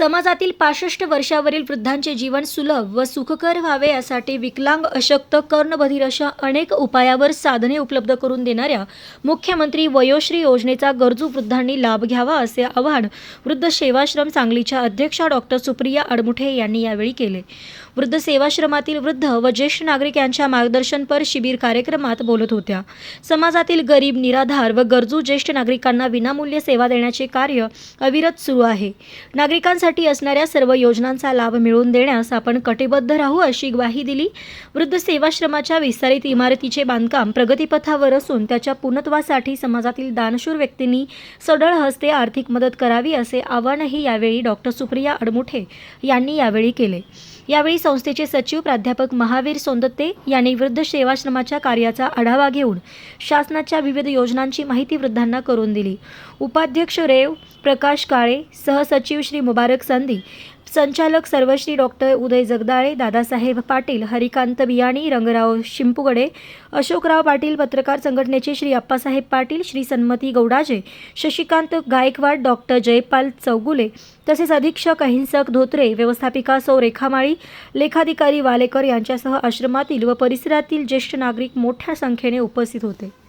समाजातील पासष्ट वर्षावरील वृद्धांचे जीवन सुलभ व सुखकर व्हावे यासाठी विकलांग अशक्त कर्णबधीर अशा अनेक उपायावर साधने उपलब्ध करून देणाऱ्या मुख्यमंत्री वयोश्री योजनेचा गरजू वृद्धांनी लाभ घ्यावा असे आवाहन वृद्ध सेवाश्रम सांगलीच्या अध्यक्षा डॉक्टर सुप्रिया अडमुठे यांनी यावेळी केले. वृद्ध सेवाश्रमातील वृद्ध व ज्येष्ठ नागरिक यांच्या मार्गदर्शनपर शिबिर कार्यक्रमात बोलत होत्या. समाजातील गरीब निराधार व गरजू ज्येष्ठ नागरिकांना विनामूल्य सेवा देण्याचे कार्य अविरत सुरू आहे. नागरिकांसाठी असणाऱ्या सर्व योजनांचा लाभ मिळवून देण्यास आपण कटिबद्ध राहू अशी ग्वाही दिली. वृद्ध सेवाश्रमाच्या विस्तारित इमारतीचे बांधकाम प्रगतीपथावर असून त्याच्या पुनत्वासाठी समाजातील दानशूर व्यक्तींनी सढळ हस्ते आर्थिक मदत करावी असे आवाहनही यावेळी डॉक्टर सुप्रिया अडमुठे यांनी यावेळी केले. यावेळी संस्थेचे सचिव प्राध्यापक महावीर सोंदत्ते यांनी वृद्ध सेवाश्रमाच्या कार्याचा आढावा घेऊन शासनाच्या विविध योजनांची माहिती वृद्धांना करून दिली. उपाध्यक्ष रेव प्रकाश काळे सहसचिव श्री मुबारक संधी संचालक सर्वश्री डॉक्टर उदय जगदाळे दादासाहेब पाटील हरिकांत बियाणी रंगराव शिंपुगडे अशोकराव पाटील पत्रकार संघटनेचे श्री अप्पासाहेब पाटील श्री सन्मती गौडाजे शशिकांत गायकवाड डॉक्टर जयपाल चौगुले तसेच अधीक्षक अहिंसक धोत्रे व्यवस्थापिका सौ रेखामाळी लेखाधिकारी वालेकर यांच्यासह आश्रमातील व परिसरातील ज्येष्ठ नागरिक मोठ्या संख्येने उपस्थित होते.